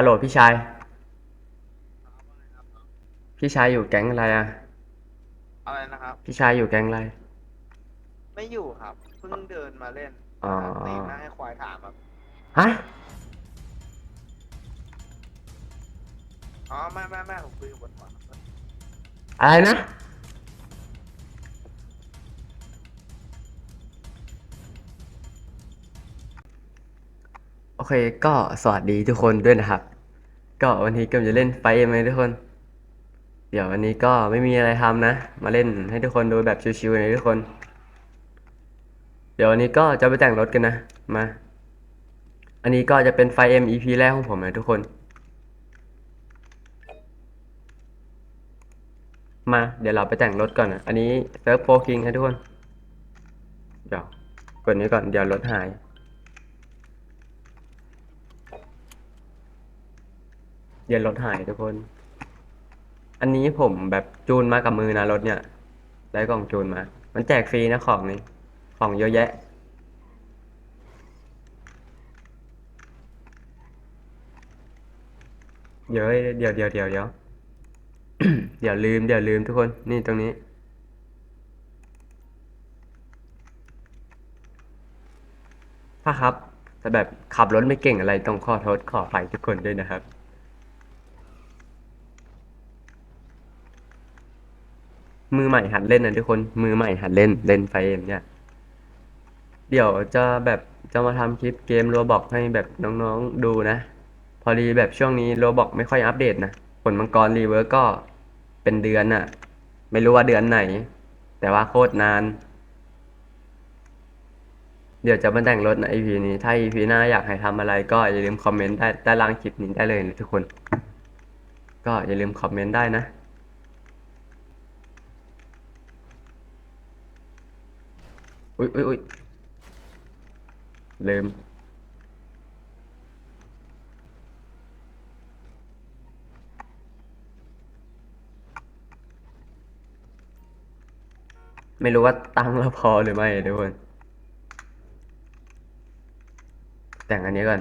ฮัลโหลพี่ชาย พี่ชายอยู่แก๊งอะไรอะ อะไรนะครับ พี่ชายอยู่แก๊งอะไร ไม่อยู่ครับ เพิ่งเดินมาเล่นอ๋อ ตีหน้าให้ควายถามครับ ฮะ อ๋อ ไม่ไม่ไม่ผมคุยกับบนหัวครับอะไรนะ โอเคก็สวัสดีทุกคนด้วยนะครับ ก็วันนี้ก็จะเล่นไฟเอ็มเลยทุกคน เดี๋ยววันนี้ก็ไม่มีอะไรทำนะ มาเล่นให้ทุกคนดูแบบชิวๆเลยทุกคน เดี๋ยววันนี้ก็จะไปแต่งรถกันนะมา อันนี้ก็จะเป็นไฟเอ็ม EP แรกของผมนะทุกคน มาเดี๋ยวเราไปแต่งรถก่อนนะอันนี้เซิร์ฟโฟคิงให้ทุกคน เดี๋ยวกดนี้ก่อนเดี๋ยวรถหาย เดี๋ยวรถหายทุกคน อันนี้ผมแบบจูนมากับมือนะรถเนี่ย ได้กล่องจูนมา มันแจกฟรีนะของนี่ของเยอะแยะ เดี๋ยวเดี๋ยวเดี๋ยวเดี๋ยวเดี๋ยวเดี๋ยวลืมเดี๋ยวลืมทุกคน นี่ตรงนี้ถ้าครับ แต่แบบขับรถไม่เก่งอะไรต้องขอโทษขออภัยทุกคนด้วยนะครับ มือใหม่หัดเล่นนะทุกคน มือใหม่หัดเล่นเล่นไฟเอ็มเนี่ย เดี๋ยวจะแบบจะมาทำคลิปเกมโรบอกให้แบบน้องๆดูนะ พอดีแบบช่วงนี้โรบอกไม่ค่อยอัปเดตนะผลมังกรรีเวิร์กก็เป็นเดือนอะไม่รู้ว่าเดือนไหน แต่ว่าโคตรนาน เดี๋ยวจะมาแต่งรถใน EP นี้ ถ้า EP หน้าอยากให้ทำอะไรก็อย่าลืมคอมเมนต์ได้ใต้ล่างคลิปนี้ได้เลยนะทุกคน ก็อย่าลืมคอมเมนต์ได้นะ อุ้ยอุ้ยอุ้ยลืมไม่รู้ว่าตังค์เราพอหรือไม่ทุกคนแต่งอันนี้ก่อน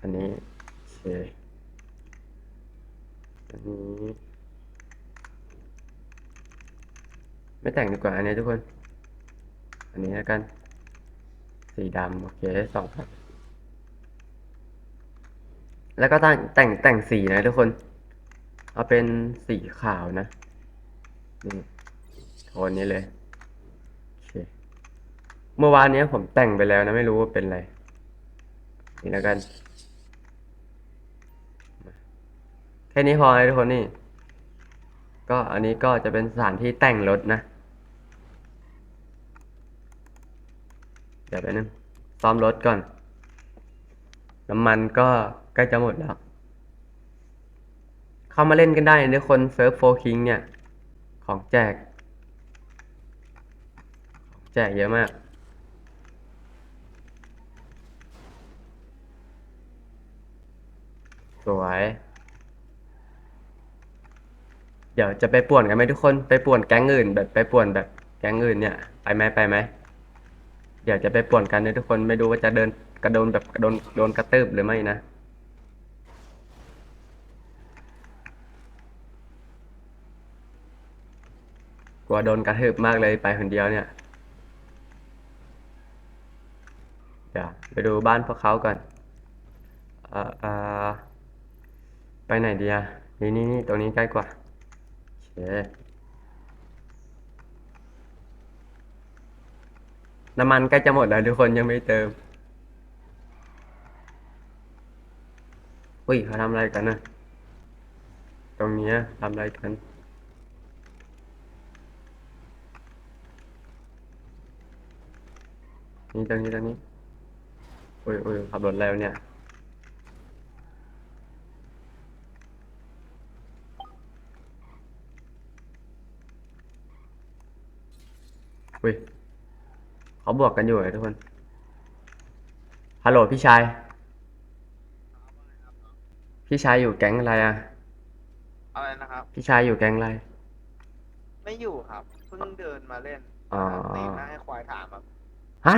อันนี้โอเคอันนี้ ไม่แต่งดีกว่าอันนี้ทุกคน อันนี้แล้วกัน สีดำโอเคสองครับ แล้วก็แต่งแต่งแต่งสีนะทุกคน เอาเป็นสีขาวนะ นี่โทนนี้เลยโอเคเมื่อวานนี้ผมแต่งไปแล้วนะไม่รู้ว่าเป็นอะไร นี่แล้วกันแค่นี้พอเลยทุกคนนี่ ก็อันนี้ก็จะเป็นสถานที่แต่งรถนะ ดี๋ยวไปบนึงซ่อมรถก่อน น้ำมันก็ใกล้จะหมดแล้ว เข้ามาเล่นกันได้นะทุกคนเซิร์ฟโฟคิงเนี่ย ของแจก ของแจกเยอะมาก สวย เดี๋ยวจะไปป่วนกันไหมทุกคน ไปป่วนแก๊งอื่นแบบไปป่วนแบบแก๊งอื่นเนี่ย ไปไหมไปไหม เดี๋ยวจะไปป่วนกันนะทุกคนไม่รู้ว่าจะเดินกระโดนแบบกระโดนโดนกระตืบหรือไม่นะกลัวโดนกระทืบมากเลยไปคนเดียวเนี่ยเดี๋ยวไปดูบ้านพวกเขาก่อนเอ่อเอ่อไปไหนดีอะนี่นี่นี่ตรงนี้ใกล้กว่าโอเค น้ำมันใกล้จะหมดแล้วทุกคนยังไม่เติม อุ้ยเขาทำอะไรกันนะตรงนี้ทำอะไรกัน นี่ตรงนี้ตรงนี้อุ้ยอุ้ยขับรถแล้วเนี่ยอุ้ย เขาบวกกันอยู่เลยทุกคน ฮัลโหลพี่ชาย พี่ชายอยู่แก๊งอะไรอะ อะไรนะครับ พี่ชายอยู่แก๊งอะไร ไม่อยู่ครับ เพิ่งเดินมาเล่นอ๋อ ตีหน้าให้ควายถามครับ ฮะ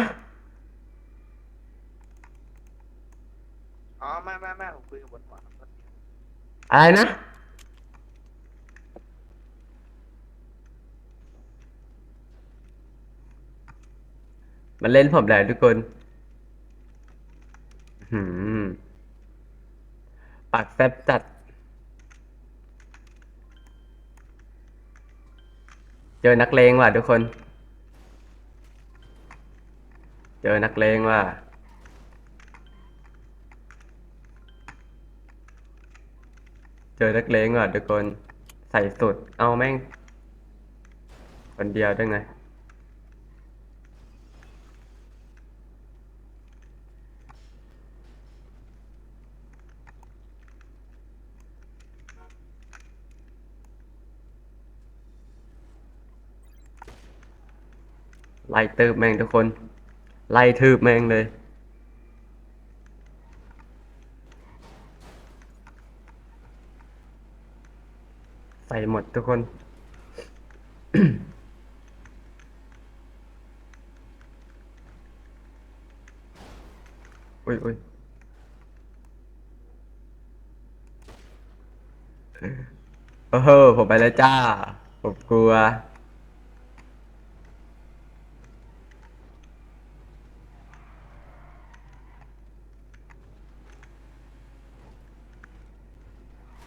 อ๋อ ไม่ไม่ไม่ผมคุยกับบนหัวครับอะไรนะ มันเล่นผมแล้วทุกคนหืมปากแซบจัด เจอนักเลงว่ะทุกคน เจอนักเลงว่ะเจอนักเลงว่ะทุกคน ใส่สุด เอาแม่ง คนเดียวได้ไง ไล่ตืบแม่งทุกคน ไล่ทืบแม่งเลย ใส่หมดทุกคนอุ้ยอุ้ยโอ้โหผมไปแล้วจ้า ผมกลัว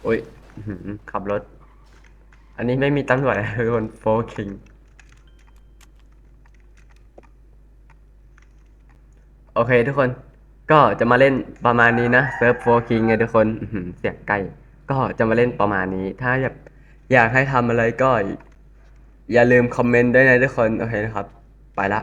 อุ้ยอื้อหือขับรถ อันนี้ไม่มีตำรวจทุกคนโฟคิงโอเคทุกคน ก็จะมาเล่นประมาณนี้นะเซิร์ฟโฟคิงไงทุกคนอื้อหือเสียงไกลก็จะมาเล่นประมาณนี้ ถ้าอยากอยากให้ทำอะไรก็ อย่าลืมคอมเมนต์ด้วยนะทุกคน โอเคนะครับ ไปละ